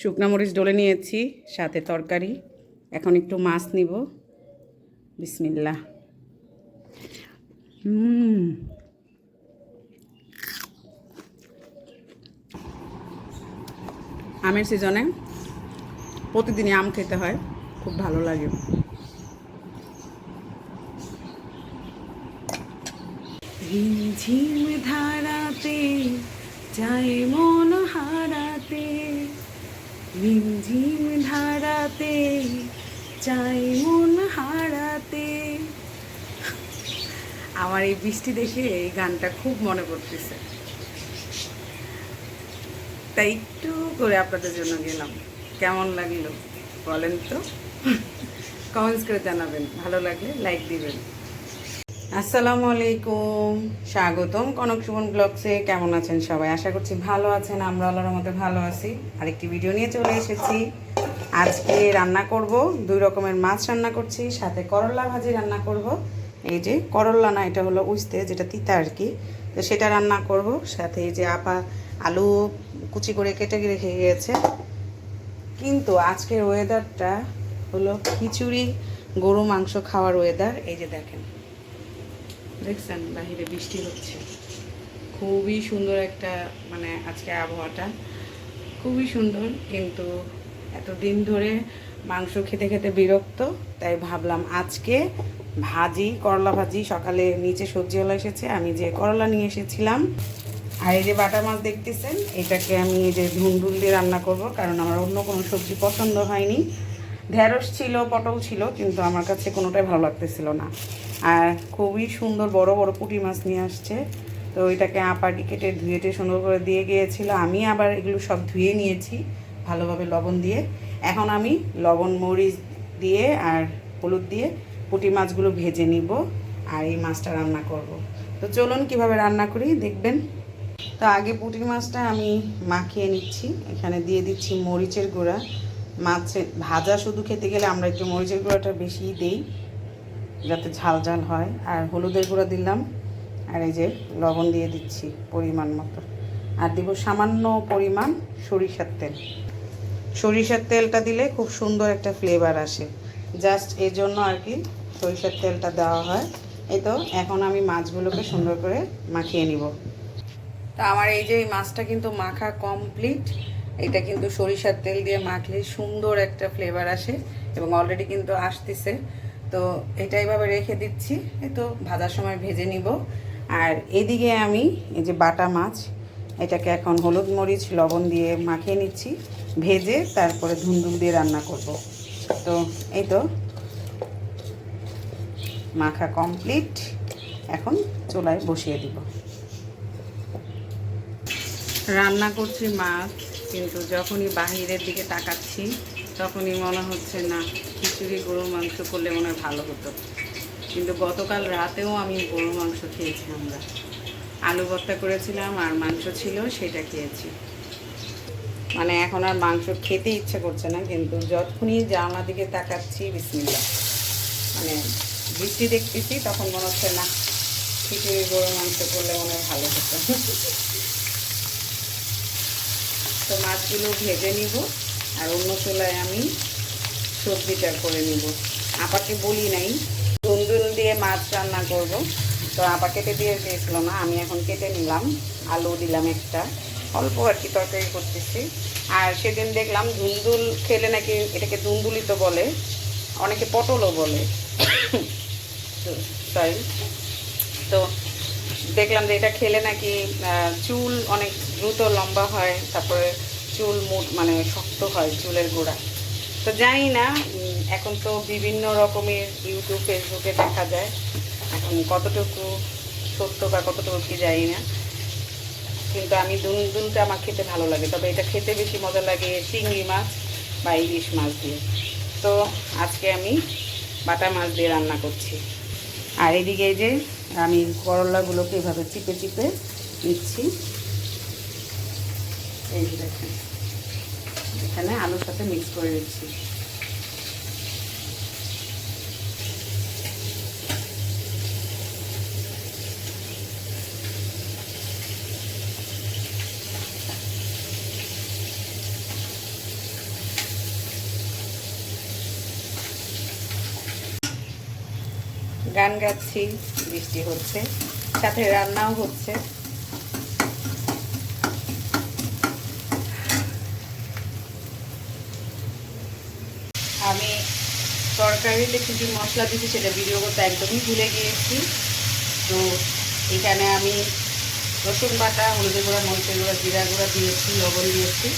শুকনা মরিচ ডলে নিয়েছি, সাথে তরকারি। এখন একটু মাছ নিব। বিসমিল্লা হুম। আমের সিজনে প্রতিদিনই আম খেতে হয়, খুব ভালো লাগে। ঝিম ধারাতে চাই মন হারাতে। ঝিম ধারাতে চাই মন হারাতে। আমার এই বৃষ্টি দেখে এই গানটা খুব মনে পড়তেছে। তাই একটু করে আপনাদের জন্য গেলাম। কেমন লাগল বলেন তো? কমেন্টস করে জানাবেন। ভালো লাগলে লাইক দিবেন। আসসালামু আলাইকুম। স্বাগতম কনক সুমন ব্লগসে। কেমন আছেন সবাই? আশা করছি ভালো আছেন। আমরা আল্লাহর মতো ভালো আছি। আরেকটি ভিডিও নিয়ে চলে এসেছি। আজকে রান্না করব। দুই রকমের মাছ রান্না করছি। সাথে করলা ভাজি রান্না করব। এই যে করলা না, এটা হলো উস্তে, যেটা তিতা আর কি। তো সেটা রান্না করব। সাথে এই যে আপা আলু কুচি করে কেটে রেখে গিয়েছে। কিন্তু আজকের ওয়েদারটা হলো খিচুড়ি, গরু মাংস খাওয়ার ওয়েদার এই যে দেখেন। দেখছেন বাহিরে বৃষ্টি হচ্ছে। খুবই সুন্দর একটা মানে আজকে আবহাওয়াটা। খুবই সুন্দর, কিন্তু এতদিন ধরে মাংস খেতে খেতে বিরক্ত, তাই ভাবলাম আজকে ভাজি, করলা ভাজি, সকালে নিচে সবজিওয়ালা এসেছে, আমি যে করলা নিয়ে এসেছিলাম। আর এই যে বাটা মাছ দেখতেছেন, এটাকে আমি এই যে ধুন্দুল দিয়ে রান্না করব, কারণ আমার অন্য কোনো সবজি পছন্দ হয়নি। ঢেঁড়স ছিল, পটল ছিল, কিন্তু আমার কাছে কোনোটাই ভালো লাগতেছিল না। আর খুবই সুন্দর বড় বড় পুঁটি মাছ নিয়ে আসছে। তো ওইটাকে আপাটি কেটে ধুয়েটে সুন্দর করে দিয়ে গিয়েছিল। আমি আবার এগুলো সব ধুয়ে নিয়েছি, ভালোভাবে লবণ দিয়ে। এখন আমি লবণ, মরিচ দিয়ে আর হলুদ দিয়ে পুঁটি মাছগুলো ভেজে নিব আর এই মাছটা রান্না করব। তো চলুন কীভাবে রান্না করি, দেখবেন। তো আগে পুঁটি মাছটা আমি মাখিয়ে নিচ্ছি। এখানে দিয়ে দিচ্ছি মরিচের গুঁড়া। মাছে ভাজা শুধু খেতে গেলে আমরা একটু মরিচের গুঁড়াটা বেশিই দিই, যাতে ঝাল ঝাল হয়। আর হলুদের গুঁড়া দিলাম, আর এই যে লবণ দিয়ে দিচ্ছি পরিমাণ মতো। আর দিব সামান্য পরিমাণ সরিষার তেল। সরিষার তেলটা দিলে খুব সুন্দর একটা ফ্লেভার আসে। জাস্ট এই জন্য আর কি সরিষার তেলটা দেওয়া হয়। এই তো, এখন আমি মাছগুলোকে সুন্দর করে মাখিয়ে নিব। তা আমার এই যে এই মাছটা কিন্তু মাখা কমপ্লিট এটা কিন্তু সরিষার তেল দিয়ে মাখলে সুন্দর একটা ফ্লেভার আসে এবং অলরেডি কিন্তু আসতেছে। তো এটা এইভাবে রেখে দিচ্ছি, এই তো ভাজার সময় ভেজে নিব। আর এদিকে আমি এই যে বাটা মাছ, এটাকে এখন হলুদ মরিচ, লবণ দিয়ে মাখিয়ে নিচ্ছি, ভেজে তারপরে ধুন্দুল দিয়ে রান্না করব। তো এই তো মাখা কমপ্লিট এখন চুলায় বসিয়ে দিব। রান্না করছি মাছ। কিন্তু যখনই বাহিরের দিকে তাকাচ্ছি, তখনই মনে হচ্ছে, না, খিচুড়ি গরু মাংস করলে মনে হয় ভালো হতো। কিন্তু গতকাল রাতেও আমি গরু মাংস খেয়েছি আমরা। আলু ভর্তা করেছিলাম, আর মাংস ছিল, সেটা খেয়েছি। মানে এখন আর মাংস খেতে ইচ্ছে করছে না, কিন্তু যখনই জানলা দিকে তাকাচ্ছি বিসমিল্লা মানে বৃষ্টি দেখতেছি, তখন মনে হচ্ছে, না, খিচুড়ি গরু মাংস করলে মনে হয় ভালো হতো। তো মাছগুলো ভেজে নিব আর অন্য চুলায় আমি সবজিটা করে নিব। আপাকে বলি নাই দুন্দুল দিয়ে মাছ রান্না করব। তো আপা কেটে দিয়ে দিয়েছিল না, আমি এখন কেটে নিলাম, আলু দিলাম একটা। অল্প আর কি তরকারি করতেছি। আর সেদিন দেখলাম ধুন্দুল খেলে নাকি এটাকে দুন্দুলি তো বলে, অনেকে পটলও বলে। সরি তো দেখলাম যে এটা খেলে নাকি চুল অনেক দ্রুত লম্বা হয়, তারপরে চুল মোট মানে শক্ত হয় চুলের গোড়া। তো জানি না এখন তো বিভিন্ন রকমের ইউটিউব ফেসবুকে দেখা যায়। এখন কতটুকু সত্য বা কতটুকু কি জানি না। কিন্তু আমি দুনদুনটা আমার খেতে ভালো লাগে। তবে এটা খেতে বেশি মজা লাগে চিংড়ি মাছ বা ইলিশ মাছ দিয়ে। তো আজকে আমি বাটা মাছ দিয়ে রান্না করছি। আর এদিকে যে আমি করলাগুলোকে এভাবে চিপে চিপে নিচ্ছি। এই দেখেন। এখানে আলুর সাথে মিক্স করে দিচ্ছি। গান গাচ্ছি, বৃষ্টি হচ্ছে, সাথে রান্নাও হচ্ছে। তরকারিতে কী কী মশলা দিচ্ছি সেটা ভিডিও করতে একদমই ভুলে গিয়েছি। তো এখানে আমি রসুন বাটা, হলুদের গুঁড়া, মরিচের গুঁড়া জিরা গুঁড়া দিয়েছি, লবণ দিয়েছি।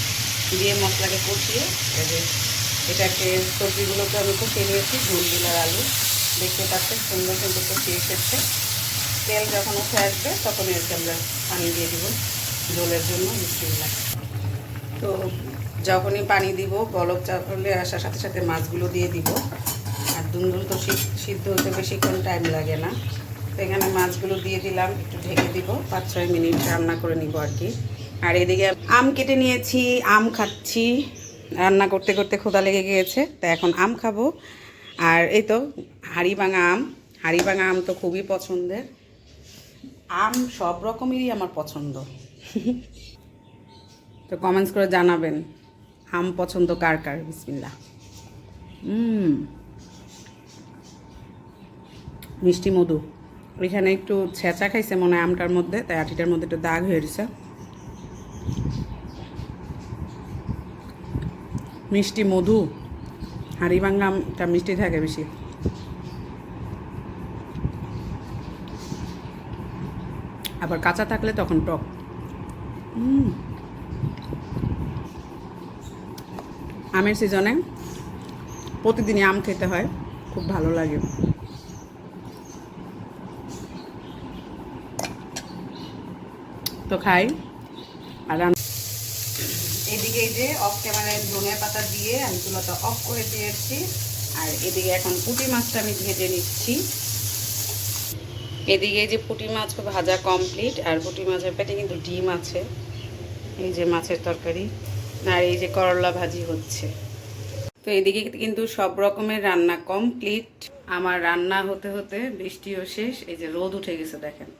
দিয়ে মশলাকে কষিয়ে যে এটাকে সবজিগুলোকে আমি কষিয়ে নিয়েছি, ঝুলগুলো আর আলু। দেখতে পাচ্ছেন সুন্দর সুন্দর কষিয়ে এসেছে। তেল যখন উঠে আসবে তখন এসে আমরা পানি দিয়ে দেবো। ঝোলের জন্য বিসমিল্লা তো যখনই পানি দিব, বলক চাপলে আসার সাথে সাথে মাছগুলো দিয়ে দিব। আর দুন্দুল তো সিদ্ধ- হতে বেশিক্ষণ টাইম লাগে না। তো এখানে মাছগুলো দিয়ে দিলাম, একটু ঢেকে দিব। পাঁচ, ছয় মিনিট রান্না করে নিব আর কি। আর এদিকে আম কেটে নিয়েছি, আম খাচ্ছি। রান্না করতে করতে ক্ষুধা লেগে গিয়েছে, তো এখন আম খাব। আর এই তো হাড়ি ভাঙা আম। হাড়ি ভাঙা আম তো খুবই পছন্দের। আম সব রকমেরই আমার পছন্দ। তো কমেন্টস করে জানাবেন। আম পছন্দ কার কার? বিসমিল্লা মিষ্টি মধু। ওইখানে একটু ছেঁচা খাইছে মনে হয় আমটার মধ্যে, তাই আটিটার মধ্যে একটু দাগ হয়ে গেছে মিষ্টি মধু। হাঁড়ি ভাঙ্গা আমটা মিষ্টি থাকে বেশি। আবার কাঁচা থাকলে তখন টক। হুম আমের সিজনে প্রতিদিনই আম খেতে হয়, খুব ভালো লাগে। তো খাই, আর এদিকে যে অফ ক্যামেরায় ধনিয়া পাতা দিয়ে আমি চুলাটা অফ করে দিয়েছি, আর এদিকে এখন পুঁটি মাছটা আমি ভেজে নিচ্ছি। এদিকে যে পুঁটি মাছ ভাজা কমপ্লিট আর পুঁটি মাছের পেটে কিন্তু ডিম আছে। এই যে মাছের তরকারি। আর এই যে করলা ভাজি হচ্ছে। তো এদিকে কিন্তু সব রকমের রান্না কমপ্লিট আমার রান্না হতে হতে বৃষ্টিও শেষ। এই যে রোদ উঠে গেছে দেখেন।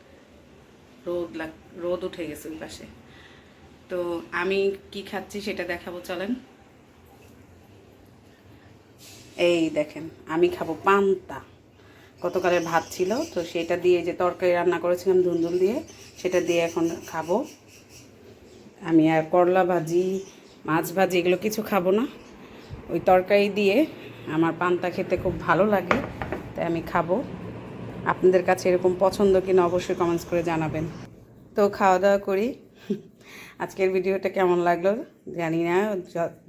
রোদ লাগ রোদ উঠে গেছে ওই পাশে। তো আমি কি খাচ্ছি সেটা দেখাবো, চলেন। এই দেখেন, আমি খাব পান্তা। গতকালের ভাত ছিল, তো সেটা দিয়ে যে তরকারি রান্না করেছিলাম ধুন্দুল দিয়ে, সেটা দিয়ে এখন খাব। আমি আর করলা ভাজি মাছ ভাজি এগুলো কিছু খাব না। ওই তরকারি দিয়ে আমার পান্তা খেতে খুব ভালো লাগে, তাই আমি খাব। আপনাদের কাছে এরকম পছন্দ কিনা অবশ্যই কমেন্টস করে জানাবেন। তো খাওয়া দাওয়া করি। আজকের ভিডিওটা কেমন লাগল জানি না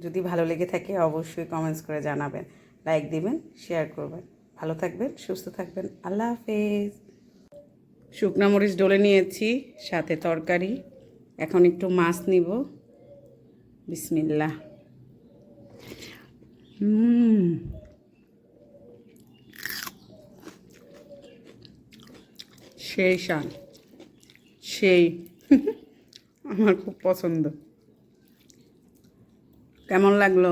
যদি ভালো লেগে থাকে অবশ্যই কমেন্টস করে জানাবেন। লাইক দিবেন শেয়ার করবেন। ভালো থাকবেন, সুস্থ থাকবেন। আল্লাহ হাফেজ। শুকনা মরিচ ডলে নিয়েছি, সাথে তরকারি। এখন একটু মাছ নিব। বিসমিল্লা সেই শান সেই আমার খুব পছন্দ। কেমন লাগল?